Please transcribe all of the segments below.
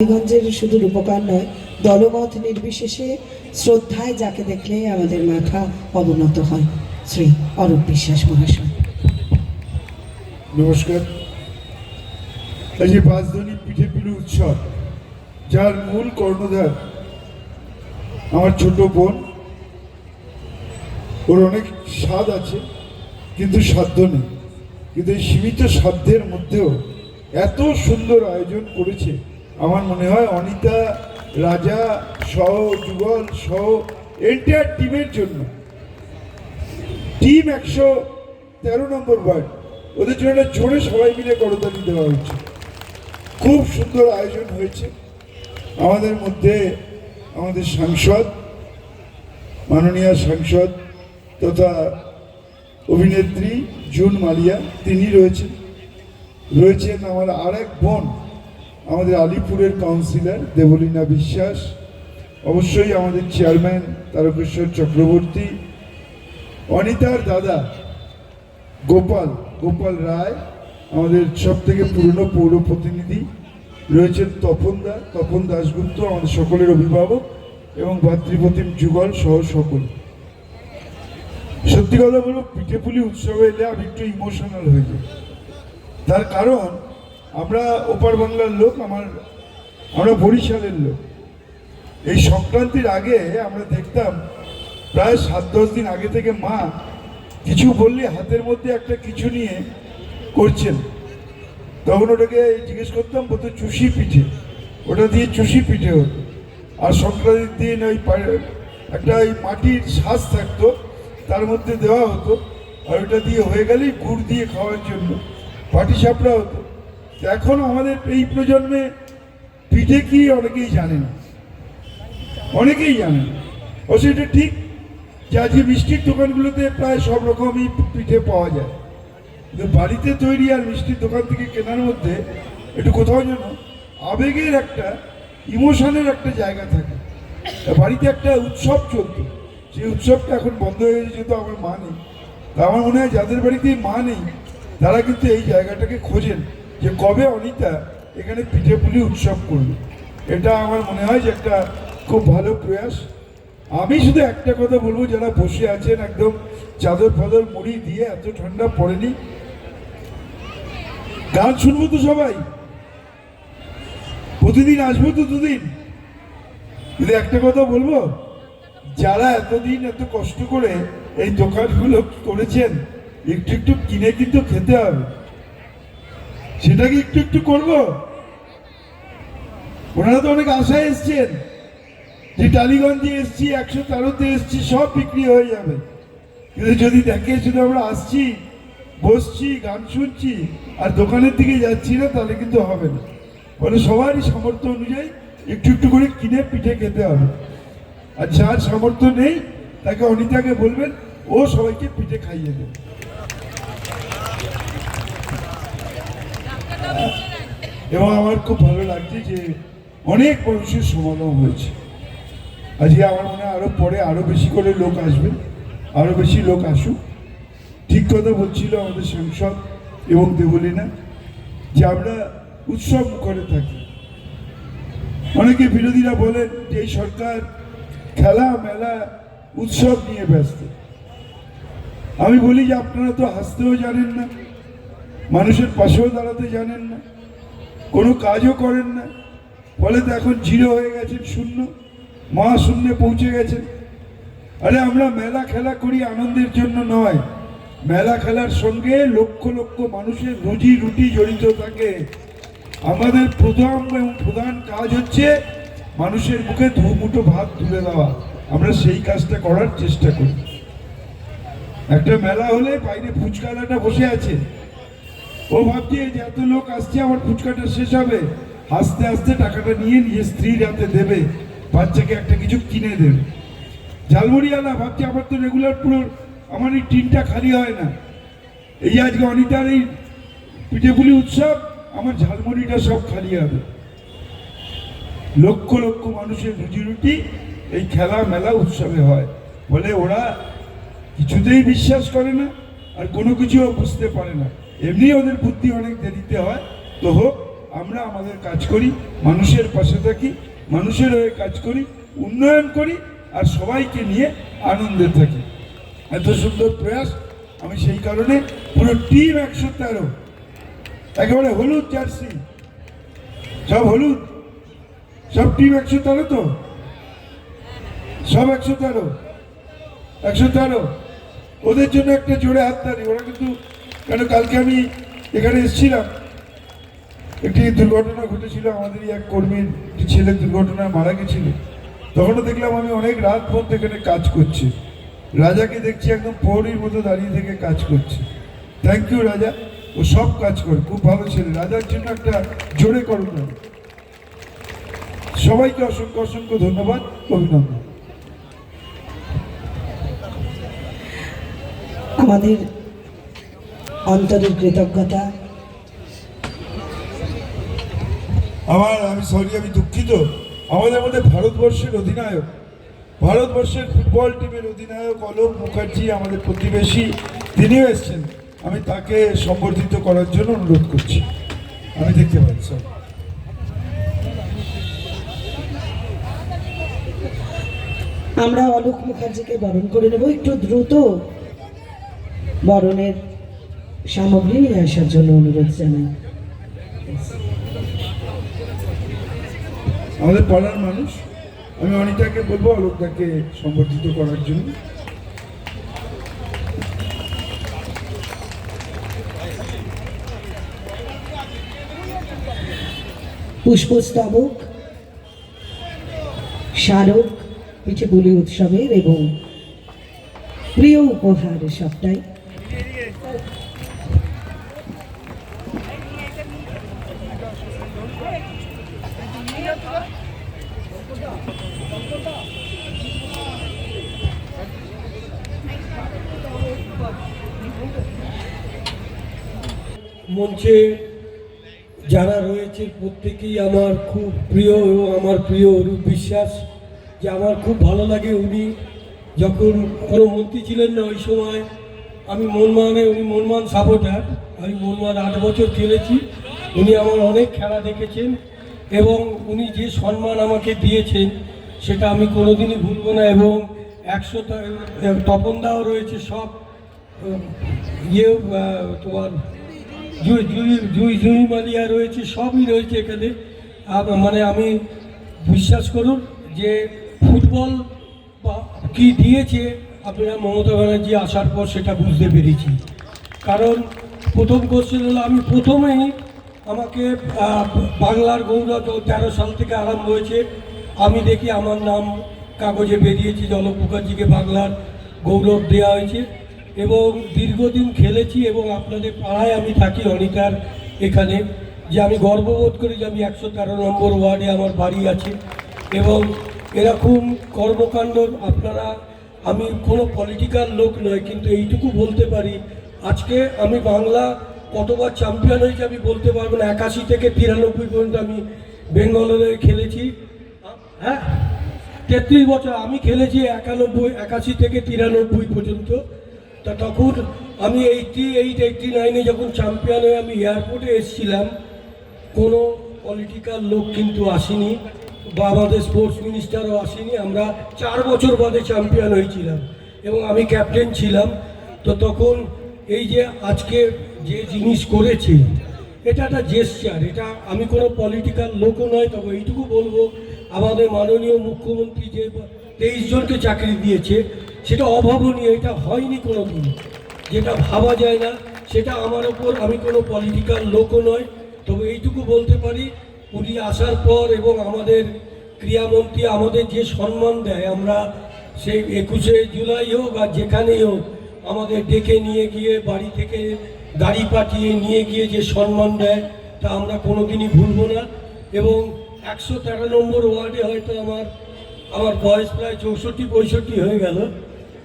হবিগঞ্জের শুধু রূপকার নয়, দলমত নির্বিশেষে শ্রদ্ধায় যাকে দেখলে আমাদের মাথা অবনত হয়। শ্রী অরূপ বিশ্বাস মহাশয়। নমস্কার। এই যে বাঁশধ্বনি পিঠে পিলু উৎসব, যার মূল কর্ণধার আমার ছোট বোন, ওর অনেক স্বাদ আছে, কিন্তু সাধ্য নেই। কিন্তু এই সীমিত সাধ্যের মধ্যেও এত সুন্দর আয়োজন করেছে আমার মনে হয় অনিতা, রাজা, সহ যুগল, সহ এন্টায়ার টিমের জন্য। টিম একশো তেরো নম্বর ওয়ার্ড ওদের জন্য একটা জোরে সবাই মিলে করতালি দেওয়া হচ্ছে খুব সুন্দর আয়োজন হয়েছে। আমাদের মধ্যে আমাদের সাংসদ, মাননীয় সাংসদ তথা অভিনেত্রী জুন মালিয়া, তিনি রয়েছেন। রয়েছেন আমার আরেক বোন আমাদের আলিপুরের কাউন্সিলর দেবলীনা বিশ্বাস, অবশ্যই আমাদের চেয়ারম্যান তারকেশ্বর চক্রবর্তী, অনিতার দাদা গোপাল গোপাল রায়, আমাদের সব থেকে পুরনো পৌর প্রতিনিধি রয়েছেন তপন দা, তপন দাশগুপ্ত, আমাদের সকলের অভিভাবক এবং ভাতৃপ্রতিম যুগল সহ সকল। সত্যি কথা বলব পিঠেপুলি উৎসবে এলে আমি একটু ইমোশনাল হয়ে যাই। তার কারণ আমরা ওপার বাংলার লোক, আমার, আমরা বরিশালের লোক। এই সংক্রান্তির আগে আমরা দেখতাম, প্রায় সাত, দশ দিন আগে থেকে মা কিছু বললে হাতের মধ্যে একটা কিছু নিয়ে করছেন। তখন ওটাকে জিজ্ঞেস করতাম, বলতো চুষি পিঠে। ওটা দিয়ে চুষি পিঠে হতো। আর সংক্রান্তির দিন ওই একটা ওই মাটির শ্বাস থাকতো, তার মধ্যে দেওয়া হতো। আর ওটা দিয়ে হয়ে গেলেই গুড় দিয়ে খাওয়ার জন্য। পাটি সাপড়া হতো। এখন আমাদের এই প্রজন্মে পিঠে কি অনেকেই জানে না। অনেকেই জানে না। অবশ্য এটা ঠিক যে আজকে মিষ্টির দোকানগুলোতে প্রায় সব রকমই পিঠে পাওয়া যায়। কিন্তু বাড়িতে তৈরি আর মিষ্টির দোকান থেকে কেনার মধ্যে একটু কোথাও যেন আবেগের একটা, ইমোশনের একটা জায়গা থাকে। বাড়িতে একটা উৎসব চলতো। সেই উৎসবটা এখন বন্ধ হয়ে গেছে যেহেতু আমার মা নেই। তা আমার মনে হয় যাদের বাড়িতে মা নেই, তারা কিন্তু এই জায়গাটাকে খোঁজেন। যে কবে অনিতা এখানে পিঠে পুলি উৎসব করবে এটা আমার মনে হয় যে একটা খুব ভালো প্রয়াস। আমি শুধু একটা কথা বলব, যারা বসে আছেন একদম চাদর ফাদর মুড়ি দিয়ে এত ঠান্ডা পড়েনি, গান শুনব তো সবাই। প্রতিদিন আসব তো দুদিন। কিন্তু একটা কথা বলব, যারা এতদিন এত কষ্ট করে এই দোকানগুলো করেছেন, একটু একটু কিনে কিন্তু খেতে হবে। সেটা কি একটু একটু করব? ওনারা তো অনেক আশায় এসছেন যে টালিগঞ্জে এসছি, একশো তেরোতে এসছি, সব বিক্রি হয়ে যাবে। কিন্তু যদি দেখে শুধু আমরা আসছি, বসছি, গান শুনছি, আর দোকানের দিকে যাচ্ছি না, তাহলে কিন্তু হবে না। ফলে সবারই সামর্থ্য অনুযায়ী একটু একটু করে কিনে পিঠে খেতে হবে। আর যার সামর্থ্য নেই, তাকে অনিতাকে বলবেন, ও সবাইকে পিঠে খাইয়ে দেবে। এবং আমার খুব ভালো লাগছে যে অনেক মানুষের সমাগম হয়েছে। আজকে আমার মনে হয় আরও পরে আরও বেশি করে লোক আসবে, আরও বেশি লোক আসুক। ঠিক কথা বলছিল আমাদের সাংসদ এবং দেবলীনা যে আমরা উৎসব করে থাকি। অনেকে বিরোধীরা বলেন যে এই সরকার খেলা, মেলা, উৎসব নিয়ে ব্যস্ত। আমি বলি যে আপনারা তো হাসতেও জানেন না। মানুষের পাশেও দাঁড়াতে জানেন না, কোনো কাজও করেন না। ফলে তো এখন জিরো হয়ে গেছেন শূন্য মহা শূন্যে পৌঁছে গেছেন। আরে আমরা মেলা খেলা করি আনন্দের জন্য নয়, মেলা খেলার সঙ্গে লক্ষ লক্ষ মানুষের রুজি রুটি জড়িত থাকে। আমাদের প্রথম এবং প্রধান কাজ হচ্ছে মানুষের মুখে মুঠো ভাত তুলে দেওয়া। আমরা সেই কাজটা করার চেষ্টা করি। একটা মেলা হলে বাইরে ফুচকালাটা বসে আছে। ও ভাবছে যে এত লোক আসছে, আমার ফুচকাটা শেষ হবে। হাসতে হাসতে টাকাটা নিয়ে নিজের স্ত্রীর হাতে দেবে। বাচ্চাকে একটা কিছু কিনে দেবে। ঝালমুড়িওয়ালা ভাবছে, আমার তো রেগুলার পুরো আমার এই টিনটা খালি হয় না। এই আজকে অনিতার এই পিঠেপুলি উৎসব, আমার ঝালমুড়িটা সব খালি হবে। লক্ষ লক্ষ মানুষের রুজি রুটি এই খেলা মেলা উৎসবে হয়। বলে ওরা কিছুতেই বিশ্বাস করে না আর কোনো কিছুও বুঝতে পারে না। এমনি ওদের বুদ্ধি অনেক দেরিতে হয়। তো হোক, আমরা আমাদের কাজ করি, মানুষের পাশে থাকি, মানুষের হয়ে কাজ করি, উন্নয়ন করি, আর সবাইকে নিয়ে আনন্দে থাকি। এত সুন্দর প্রয়াস, আমি সেই কারণে পুরো টিম একশো তেরো। একেবারে হলুদ জার্সি। সব হলুদ? সব টিম একশো তেরো তো? সব একশো তেরো? একশো তেরো? ওদের জন্য একটা জোরে হাত হাততালি ওরা কিন্তু কেন কালকে আমি এখানে এসেছিলাম? একটি দুর্ঘটনা ঘটেছিল আমাদেরই এক কর্মীর ছেলে দুর্ঘটনায় মারা গেছিল। তখনও দেখলাম আমি অনেক রাত পর্যন্ত এখানে কাজ করছি। রাজাকে দেখছি একদম পৌরির মতো দাঁড়িয়ে থেকে কাজ করছে। থ্যাংক ইউ রাজা। ও সব কাজ করে, খুব ভালো ছেলে। রাজার জন্য একটা জোরে করুন সবাইকে অসংখ্য অসংখ্য ধন্যবাদ, অভিনন্দন। আমাদের অন্তরের কৃতজ্ঞতা। আমার আমি সরি আমি দুঃখিত। আমাদের মধ্যে ভারতবর্ষের অধিনায়ক ভারতবর্ষের ফুটবল টিমের অধিনায়ক অলোক মুখার্জি আমাদের প্রতিবেশী তিনিও এসছেন। আমি তাকে সম্বর্ধিত করার জন্য অনুরোধ করছি। আমি দেখতে পাচ্ছি আমরা অলোক মুখার্জিকে বরণ করে নেব। একটু দ্রুত বরণের সামগ্রী নিয়ে আসার জন্য অনুরোধ জানাই। আমাদের পাড়ার মানুষ আমি অনিতাকে বলব অলোকদাকে সম্বর্ধিত করার জন্য। পুষ্পস্তবক স্মারক পিঠে বুলি উৎসবের এবং প্রিয় উপহার সবটাই। মঞ্চে যারা রয়েছে, প্রত্যেকেই আমার খুব প্রিয় এবং আমার প্রিয় অরূপ বিশ্বাস, যে আমার খুব ভালো লাগে উনি। যখন কোনো মন্ত্রী ছিলেন না ওই সময়, আমি মনমানে উনি মনমান সাপোর্টার। আমি মনমান আট বছর খেলেছি। উনি আমার অনেক খেলা দেখেছেন এবং উনি যে সম্মান আমাকে দিয়েছেন, সেটা আমি কোনোদিনই ভুলবো না এবং একশো তপনদাও রয়েছে সব ইয়ে তোমার জুই জুই জুই জুই মালিয়া রয়েছে, সবই রয়েছে এখানে। মানে আমি বিশ্বাস করুন যে ফুটবল কি দিয়েছে, আপনারা মমতা ব্যানার্জি আসার পর সেটা বুঝতে পেরেছি। কারণ প্রথম কোশ্চেন হলো, আমি প্রথমেই আমাকে বাংলার গৌরব তেরো সাল থেকে আরম্ভ হয়েছে। আমি দেখি আমার নাম কাগজে বেরিয়েছে জলক মুখার্জিকে বাংলার গৌরব দেওয়া হয়েছে। এবং দীর্ঘদিন খেলেছি এবং আপনাদের পাড়ায় আমি থাকি অনিতার এখানে, যে আমি গর্ববোধ করি যে আমি একশো তেরো নম্বর ওয়ার্ডে আমার বাড়ি আছে। এবং এরকম কর্মকাণ্ড আপনারা, আমি কোনো পলিটিক্যাল লোক নয়, কিন্তু এইটুকু বলতে পারি, আজকে আমি বাংলা কতবার চ্যাম্পিয়ন হয়েছে আমি বলতে পারব না। একাশি থেকে তিরানব্বই পর্যন্ত আমি বেঙ্গলের খেলেছি। হ্যাঁ? তেত্রিশ বছর আমি খেলেছি একানব্বই, একাশি থেকে তিরানব্বই পর্যন্ত। তা তখন আমি এইটি এইট এইটটি নাইনে যখন চ্যাম্পিয়ন হয়ে আমি এয়ারপোর্টে এসেছিলাম, কোনো পলিটিক্যাল লোক কিন্তু আসেনি বা আমাদের স্পোর্টস মিনিস্টারও আসেনি। আমরা চার বছর বাদে চ্যাম্পিয়ন হয়েছিলাম এবং আমি ক্যাপ্টেন ছিলাম। তো তখন এই যে আজকে যে জিনিস করেছে, এটা একটা জেস্টার এটা আমি কোনো পলিটিক্যাল লোকও নয়, তবে এইটুকু বলব, আমাদের মাননীয় মুখ্যমন্ত্রী যে তেইশ জনকে চাকরি দিয়েছে, সেটা অভাবনীয়, এটা হয়নি কোনো দিন যেটা ভাবা যায় না, সেটা আমার ওপর আমি কোনো পলিটিক্যাল লোকও নয়, তবে এইটুকু বলতে পারি, উনি আসার পর এবং আমাদের ক্রীড়ামন্ত্রী আমাদের যে সম্মান দেয়, আমরা সেই একুশে জুলাই হোক আর যেখানেই হোক, আমাদের ডেকে নিয়ে গিয়ে বাড়ি থেকে গাড়ি পাঠিয়ে নিয়ে গিয়ে যে সম্মান দেয়, তা আমরা কোনোদিনই ভুলবো না। এবং একশো তেরো নম্বর ওয়ার্ডে হয়তো আমার আমার বয়স প্রায় চৌষট্টি, পঁয়ষট্টি হয়ে গেল।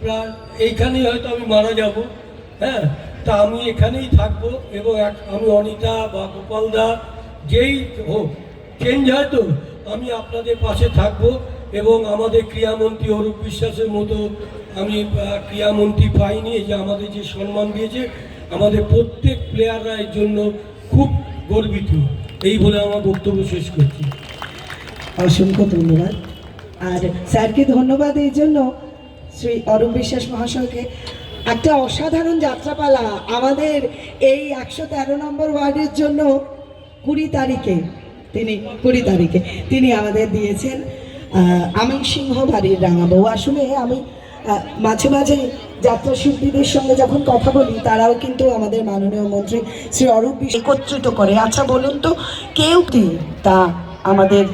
প্রায় এইখানেই হয়তো আমি মারা যাব। হ্যাঁ তা আমি এখানেই থাকব এবং এক- আমি অনিতা বা গোপালদা যেই হোক চেঞ্জ হয় তো, আমি আপনাদের পাশে থাকব এবং আমাদের ক্রীড়ামন্ত্রী অরূপ বিশ্বাসের মতো আমি ক্রীড়ামন্ত্রী পাইনি যে আমাদের যে সম্মান দিয়েছে আমাদের প্রত্যেক প্লেয়াররা এর জন্য খুব গর্বিত। এই বলে আমার বক্তব্য শেষ করছি। অসংখ্য ধন্যবাদ। আর স্যারকে ধন্যবাদ এই জন্য শ্রী অরূপ বিশ্বাস মহাশয়কে। একটা অসাধারণ যাত্রাপালা আমাদের এই একশো তেরো নম্বর ওয়ার্ডের জন্য কুড়ি তারিখে, তিনি কুড়ি তারিখে, তিনি আমাদের দিয়েছেন আমি সিংহ বাড়ির রাঙাবউ। আসলে আমি মাঝে মাঝে যাত্রা শিল্পীদের সঙ্গে যখন কথা বলি, তারাও কিন্তু আমাদের মাননীয় মন্ত্রী শ্রী অরূপ একত্রিত করে। আচ্ছা বলুন তো, কেউ কি তা আমাদের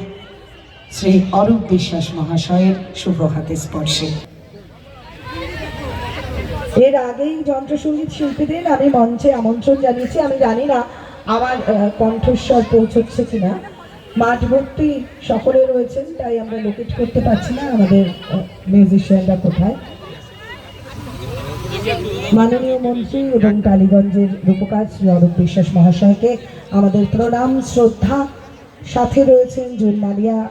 শ্রী অরূপ বিশ্বাস মহাশয়ের শুভ হাতে স্পর্শে? এর আগেই যন্ত্রসঙ্গীত শিল্পীদের আমি মঞ্চে আমন্ত্রণ জানিয়েছি। আমি জানি না আমার কণ্ঠস্বর পৌঁছচ্ছে কিনা। মাঠ ভর্তি সকলে রয়েছেন, তাই আমরা লোকেট করতে পারছি না আমাদের মিউজিশিয়ানরা কোথায়। মাননীয় মন্ত্রী এবং টালিগঞ্জের রূপকার শ্রী অরূপ বিশ্বাস মহাশয়কে আমাদের প্রণাম, শ্রদ্ধা। সাথে রয়েছেন জুন মালিয়া,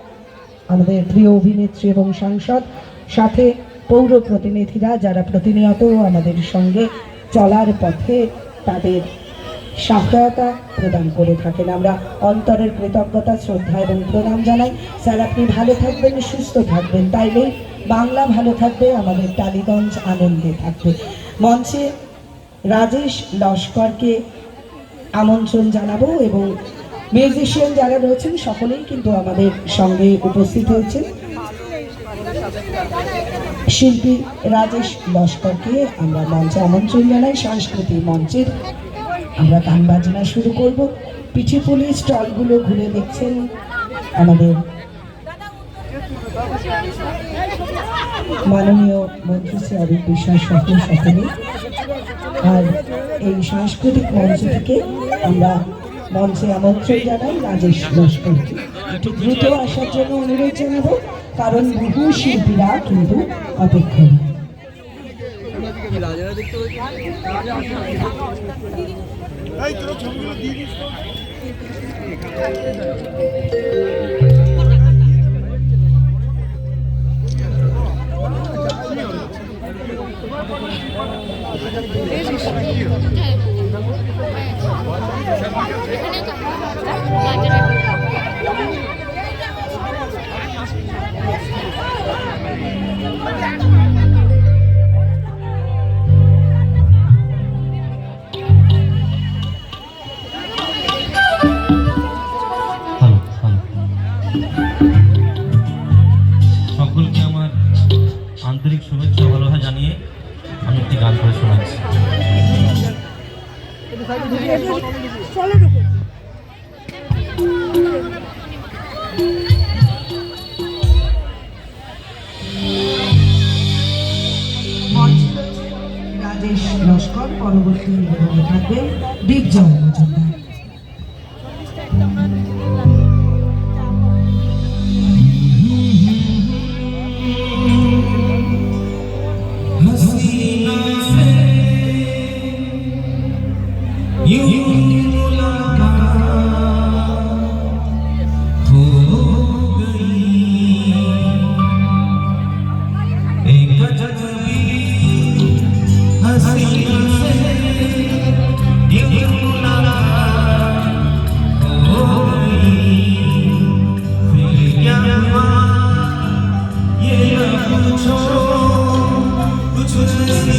আমাদের প্রিয় অভিনেত্রী এবং সাংসদ। সাথে পৌর প্রতিনিধিরা যারা প্রতিনিয়ত আমাদের সঙ্গে চলার পথে তাদের সহায়তা প্রদান করে থাকেন। আমরা অন্তরের কৃতজ্ঞতা, শ্রদ্ধা এবং প্রণাম জানাই। স্যার, আপনি ভালো থাকবেন, সুস্থ থাকবেন। তাইলেই বাংলা ভালো থাকবে, আমাদের টালিগঞ্জ আনন্দে থাকবে। মঞ্চে রাজেশ লস্করকে আমন্ত্রণ জানাব এবং মিউজিশিয়ান যারা রয়েছেন সকলেই কিন্তু আমাদের সঙ্গে উপস্থিত হয়েছে শিল্পী রাজেশ লস্করকে আমরা মঞ্চে আমন্ত্রণ জানাই। সাংস্কৃতিক মঞ্চের আমরা গান বাজনা শুরু করব। পিঠে পুলি স্টলগুলো ঘুরে দেখছেন আমাদের মাননীয় মন্ত্রী শ্রী অরূপ বিশ্বাস সহ সকলে। আর এই সাংস্কৃতিক মঞ্চ থেকে আমরা মঞ্চে আমন্ত্রণ জানাই রাজেশ লস্করকে। একটু দ্রুত আসার জন্য অনুরোধ জানাব, কারণ বহু শিল্পীরা কিন্তু অপেক্ষা হ্যালো থাকবে। দীপজয় মজুমদার। 不愁，不愁。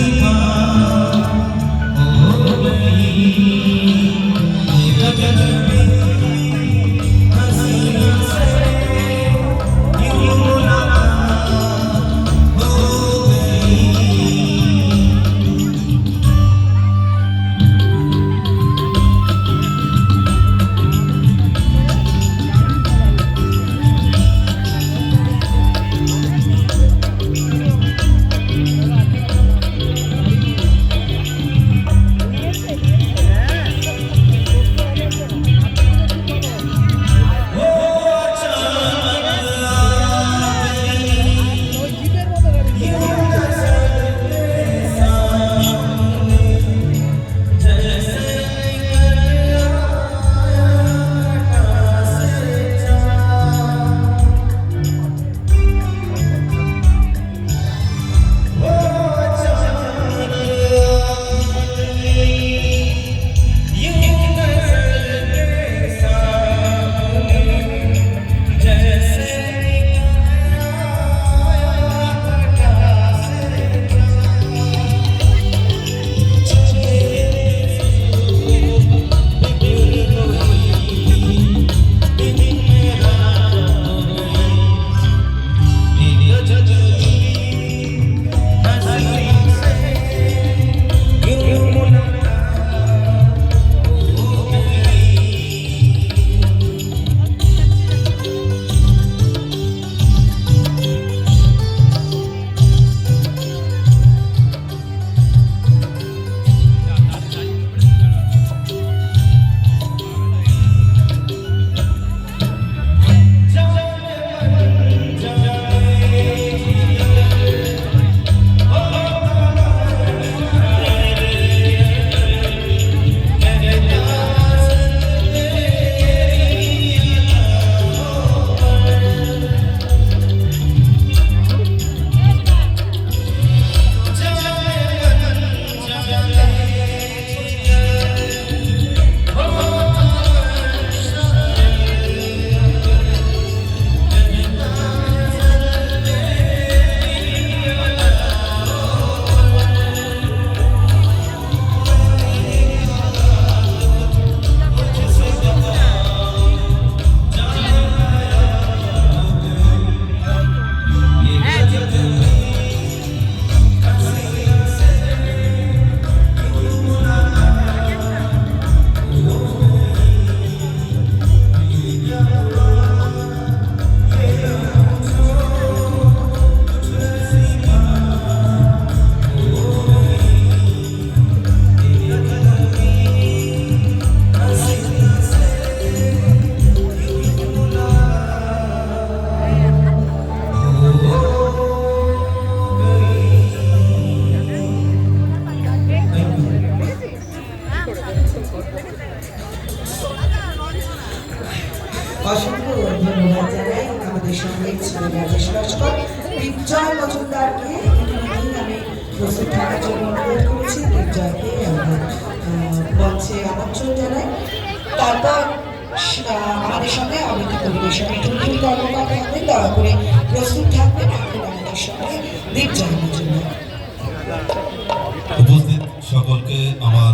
উপস্থিত সকলকে আমার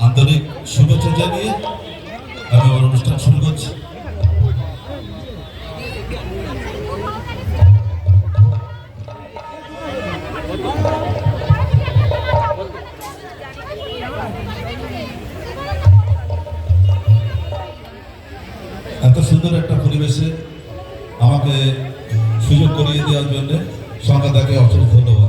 আন্তরিক শুভেচ্ছা জানিয়ে আমি আমার অনুষ্ঠান শুরু করছি। করিয়ে দেওয়ার জন্য সংবাদাকে অসংখ্য ধন্যবাদ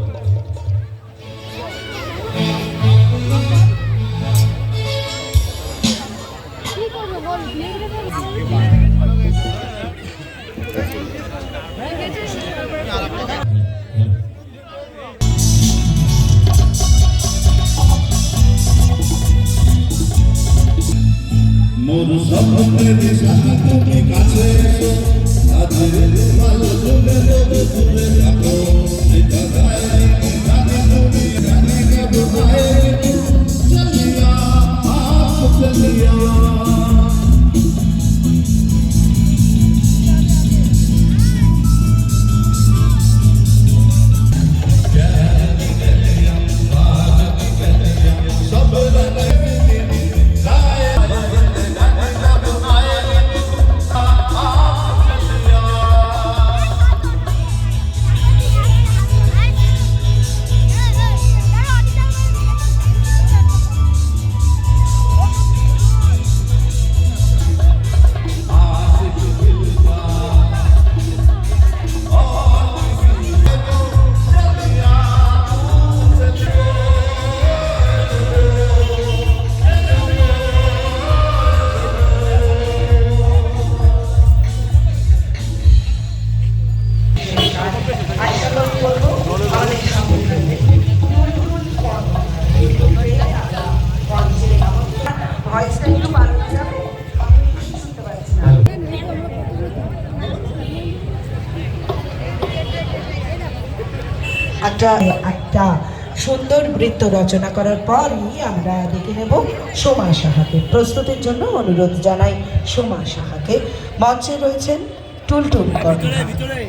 একটা একটা সুন্দর বৃত্ত রচনা করার পরই আমরা দেখে নেব সোমা সাহাকে। প্রস্তুতির জন্য অনুরোধ জানাই সোমা সাহাকে। মঞ্চে রয়েছেন টুলটুল কর্মকার।